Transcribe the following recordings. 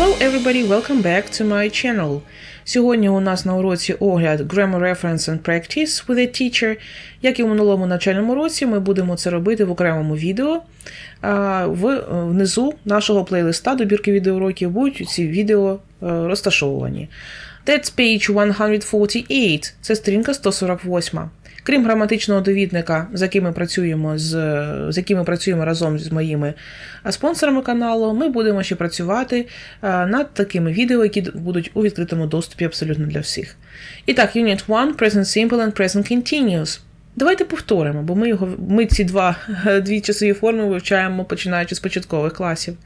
Hello everybody, welcome back to my channel. Сьогодні у нас на уроці огляд Grammar Reference and Practice with a Teacher. Як і в минулому навчальному році, ми будемо це робити в окремому відео. Внизу нашого плейлиста добірки відеоуроків будуть ці відео е, розташовувані. That's page 148. Це сторінка 148. Крім граматичного довідника, з яким ми працюємо з, з яким ми працюємо разом з моїми спонсорами каналу, ми будемо ще працювати е, над такими відео, які будуть у відкритому доступі абсолютно для всіх. І так, Unit 1, Present Simple and Present Continuous. Давайте повторимо, бо ми його ми ці два дві часові форми вивчаємо починаючи з початкових класів.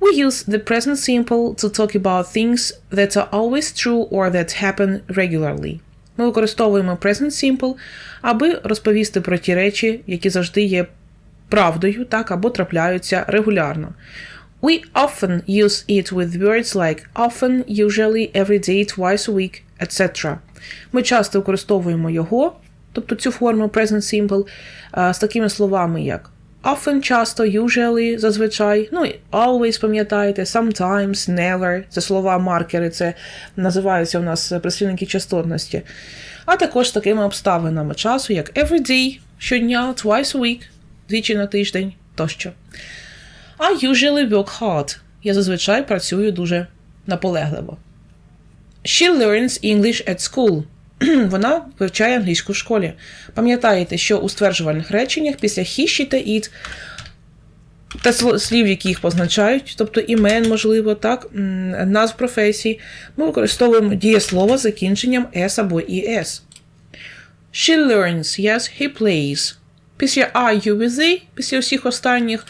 We use the present simple to talk about things that are always true or that happen regularly. Ми використовуємо present simple, аби розповісти про ті речі, які завжди є правдою, так, або трапляються регулярно. We often use it with words like often, usually, every day, twice a week, etc. Ми часто використовуємо його, тобто цю форму present simple, з такими словами, як often, часто, usually, зазвичай, ну always, пам'ятаєте, sometimes, never, це слова маркери, це називаються у нас прислівники частотності. А також такими обставинами часу, як every day, щодня, twice a week, двічі на тиждень тощо. I usually work hard. Я зазвичай працюю дуже наполегливо. She learns English at school. Вона вивчає англійську в школі. Пам'ятаєте, що у стверджувальних реченнях після he, she та it та слів, які їх позначають, тобто імен, можливо, так, назв професій, ми використовуємо дієслово з закінченням s або es. She learns, yes, he plays. Після I, you, with they, після всіх останніх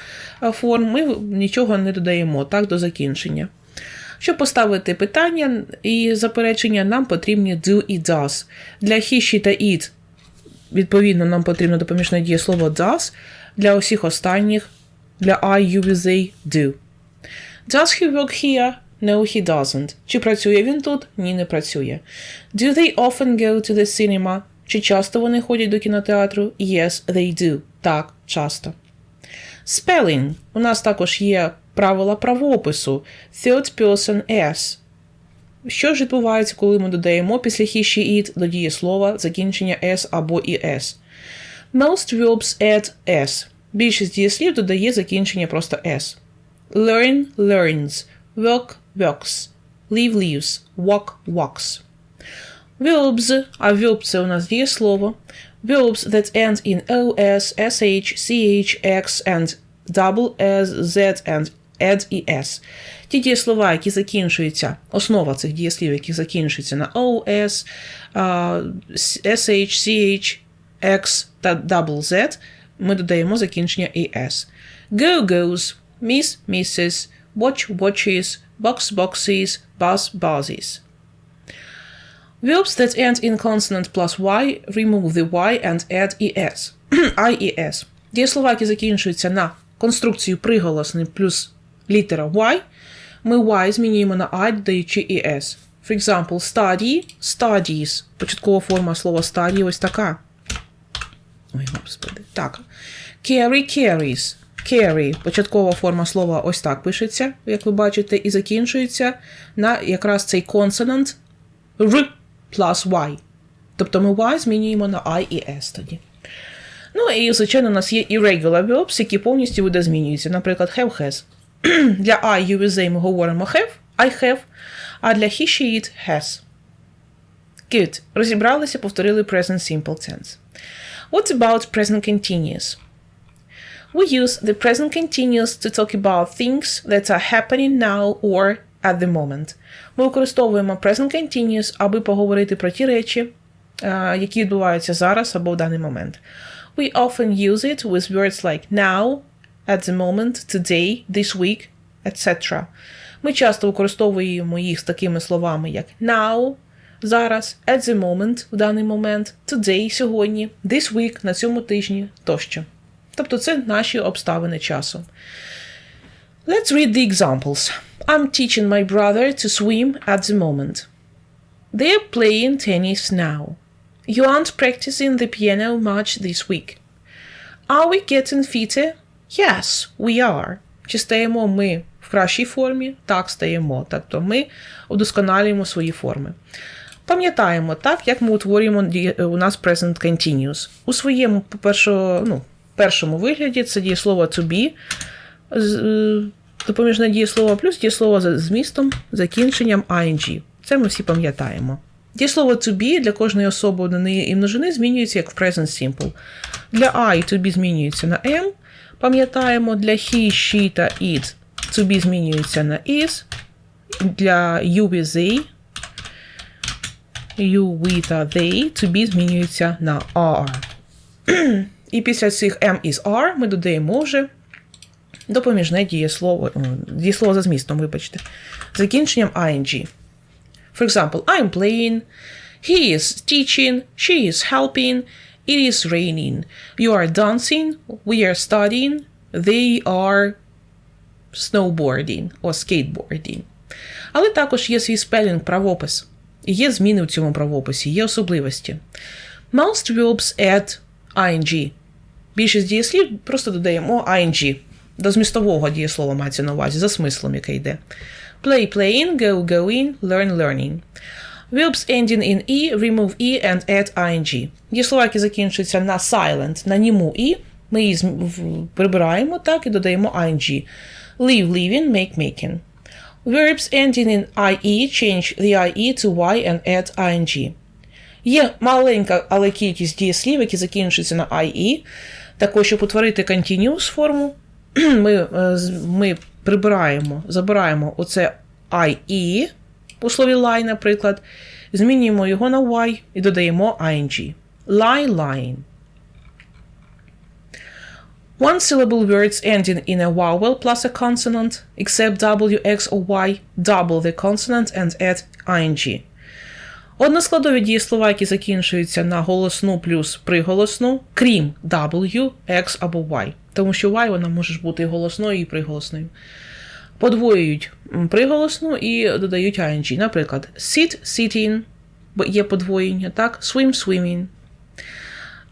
форм ми нічого не додаємо так, до закінчення. Щоб поставити питання і заперечення, нам потрібні do і does. Для he, she та it, відповідно, нам потрібно допоміжне дієслово does. Для усіх останніх для I, you, they, do. Does he work here? No, he doesn't. Чи працює він тут? Ні, не працює. Do they often go to the cinema? Чи часто вони ходять до кінотеатру? Yes, they do. Так, часто. Spelling. У нас також є правила правопису. Third person S. Що ж відбувається, коли ми додаємо після he, she, it до дієслова закінчення S або «es»? Most verbs add S. Більшість дієслів додає закінчення просто S. Learn learns. Work works. Live lives. Walk walks. Verbs, а verb це у нас дієслово. Verbs that end in OS, SH, CH, X and double S, Z and ed і S. Ті дієслова, які закінчуються, основа цих дієслів, які закінчуються на OS, SH, CH, X та double Z, ми додаємо закінчення ES. Go goes, miss misses, watch watches, box boxes, bus buzzes. Verbs that end in consonant plus y remove the y and add es. IES. Дієслова, які закінчуються на конструкцію приголосний плюс літера y, ми y змінюємо на I, додаючи es. For example, study, studies. Початкова форма слова study ось така. Ой, господи. Так. Carry, carries. Carry. Початкова форма слова ось так пишеться, як ви бачите, і закінчується на якраз цей consonant R plus Y. Тобто ми Y змінюємо на I і S тоді. Ну і, звичайно, у нас є irregular verbs, які повністю видозмінюються. Наприклад, have has. Для I, you, they ми говоримо have, I have, а для he, she, it has. Good. Розібралися, повторили present simple tense. What about present continuous? We use the present continuous to talk about things that are happening now or at the moment. Ми використовуємо present continuous, аби поговорити про ті речі, які відбуваються зараз або в даний момент. We often use it with words like now, at the moment, today, this week, etc. Ми часто використовуємо їх з такими словами, як now, зараз, at the moment, в даний момент, today, сьогодні, this week, на цьому тижні тощо. Тобто це наші обставини часу. Let's read the examples. I'm teaching my brother to swim at the moment. They're playing tennis now. You aren't practicing the piano much this week. Are we getting fitter? Yes, we are. Чи стаємо ми в кращій формі, так стаємо. Тобто ми удосконалюємо свої форми. Пам'ятаємо, так, як ми утворюємо у нас present continuous. У своєму першо, ну, першому вигляді це дієслово to be, е, допоміжне дієслово плюс дієслово з змістом, закінченням ing. Це ми всі пам'ятаємо. Дієслово to be для кожної особи однини і множини змінюється як в present simple. Для I to be змінюється на am. Пам'ятаємо, для he, she та it to be змінюється на is. Для you, we, they you, we та they be змінюється на are. І після цих am is are ми додаємо вже допоміжне дієслово, дієслово за змістом, вибачте, закінченням ing. For example, I'm playing, he is teaching, she is helping, it is raining, you are dancing, we are studying, they are snowboarding or skateboarding. Але також є свій спелінг правопис. Є зміни в цьому правописі, є особливості. Most verbs add ing. Більшість дієслів просто додаємо ing. До змістового дієслова мається на увазі, за смислом, яке йде. Play, playing, go, going, learn, learning. Verbs ending in e, remove e and add ing. Дієслова, які закінчуються на silent, на німу і, ми її прибираємо так і додаємо ing. Live, living, make, making. Verbs ending in ie change the ie to y and add ing. Є маленька, але кількість дієслів, які закінчуються на ie. Також, щоб утворити continuous форму, ми, е, ми прибираємо, забираємо оце ie у слові lie, наприклад, змінюємо його на y і додаємо ing. Lie, lying. One syllable words ending in a vowel plus a consonant, except W, X, or Y, double the consonant and add ing. Односкладові дієслова, які закінчуються на голосну плюс приголосну, крім W, X або Y. Тому що Y вона може бути і голосною, і приголосною. Подвоюють приголосну і додають ing. Наприклад, sit, sitting, бо є подвоєння, так? Swim, swimming.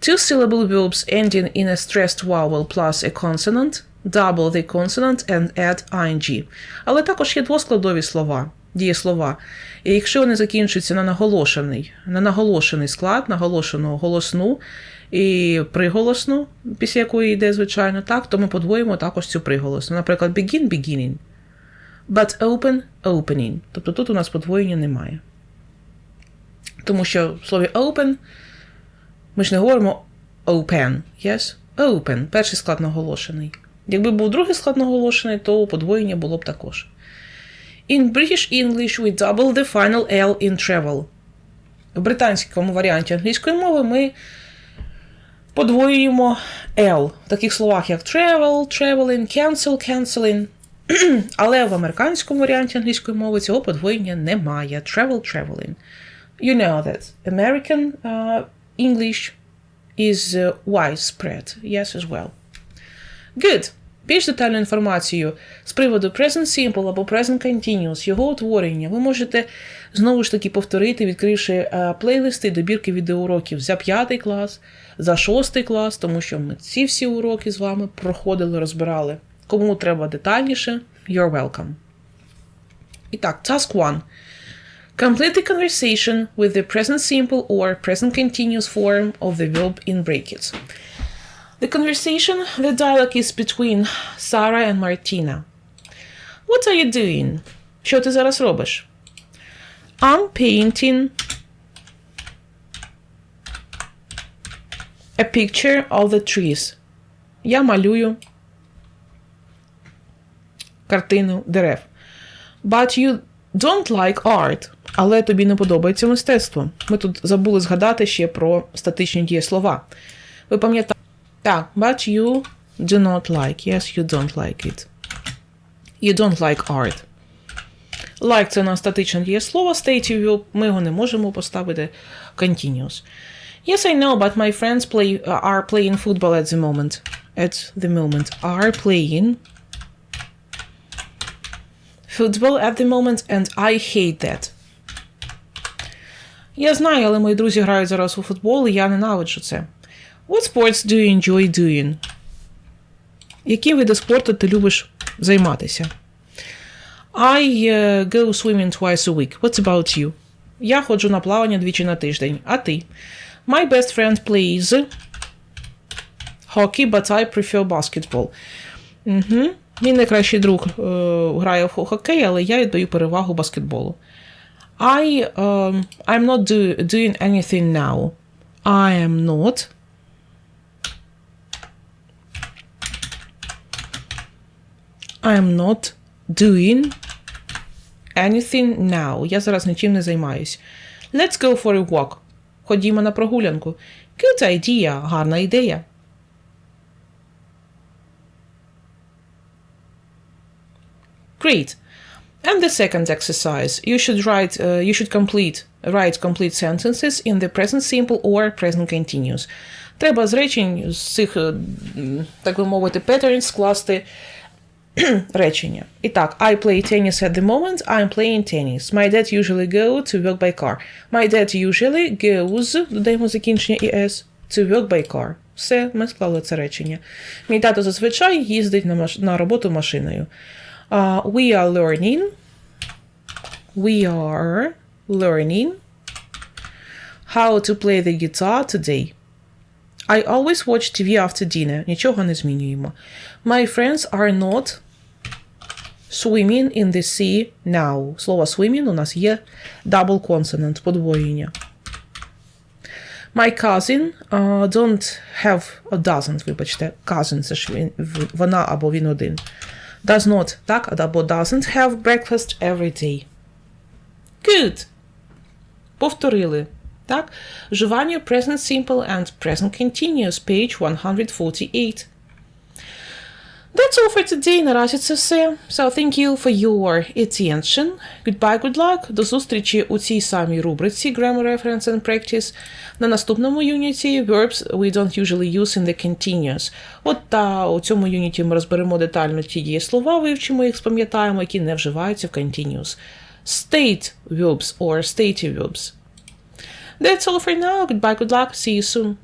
Two syllable verbs ending in a stressed vowel plus a consonant, double the consonant and add ing. Але також є двоскладові слова, дієслова. І якщо вони закінчуються на наголошений, на наголошений склад, наголошену голосну і приголосну, після якої йде, звичайно, так, то ми подвоїмо також цю приголосну. Наприклад, begin, beginning. But open, opening. Тобто тут у нас подвоєння немає. Тому що в слові open ми ж не говоримо open, yes? Open. Перший склад наголошений. Якби був другий склад наголошений, то подвоєння було б також. In British English we double the final L in travel. В британському варіанті англійської мови ми подвоюємо L в таких словах, як travel, traveling, cancel, canceling. Але в американському варіанті англійської мови цього подвоєння немає. Travel, traveling. You know that American uh, English is uh, widespread. Yes, as well. Good. Більш детальну інформацію з приводу Present Simple або Present Continuous, його утворення, ви можете знову ж таки повторити, відкривши е, плейлисти, добірки відеоуроків за 5 клас, за 6 клас, тому що ми ці всі уроки з вами проходили, розбирали. Кому треба детальніше, you're welcome. І так, task 1. Complete the conversation with the present simple or present continuous form of the verb in brackets. The conversation, the dialogue is between Sarah and Martina. What are you doing? Що ти зараз робиш? I'm painting a picture of the trees. Я малюю картину дерев. But you don't like art. Але тобі не подобається мистецтво. Ми тут забули згадати ще про статичні дієслова. Ви пам'ятаєте? Так, but you do not like. Yes, you don't like it. You don't like art. Like це у нас статичне дієслово, stative verb. Ми його не можемо поставити continuous. Yes, I know, but my friends play uh, are playing football at the moment. At the moment are playing football at the moment, and I hate that. Я знаю, але мої друзі грають зараз у футбол, і я ненавиджу це. What sports do you enjoy doing? Які види спорту ти любиш займатися? I uh, go swimming twice a week. What's about you? Я ходжу на плавання двічі на тиждень. А ти? My best friend plays hockey, but I prefer basketball. Угу. Мій найкращий друг е, грає в хокей, але я віддаю перевагу баскетболу. I, um, I'm not do, doing anything now. I am not. I am not doing anything now. Я зараз нічим не займаюсь. Let's go for a walk. Ходімо на прогулянку. Good idea. Гарна ідея. Great. And the second exercise, you should write, uh, you should complete, write complete sentences in the present simple or present continuous. Треба з речень з цих, е, так би мовити, patterns скласти речення. І так, I play tennis at the moment, I'm playing tennis. My dad usually go to work by car. My dad usually goes, додаємо закінчення «es», to work by car. Все, ми склали це речення. Мій тато зазвичай їздить на, маш... на роботу машиною. Uh, we are learning. We are learning how to play the guitar today. I always watch TV after dinner. Нічого не змінюємо. My friends are not swimming in the sea now. Слово swimming у нас є double consonant, подвоєння. My cousin uh, don't have, uh, doesn't, вибачте, cousin, це ж він, в- вона або він один. Does not, так, або doesn't have breakfast every day. Good. Повторили. Так? Вживання present simple and present continuous, page 148. That's all for today. Наразі це все. So thank you for your attention. Goodbye, good luck. До зустрічі у цій самій рубриці Grammar Reference and Practice. На наступному юніті Verbs we don't usually use in the continuous. От та у цьому юніті ми розберемо детально ті дієслова, вивчимо їх, спам'ятаємо, які не вживаються в continuous. State verbs or stative verbs. That's all for now. Goodbye, good luck. See you soon.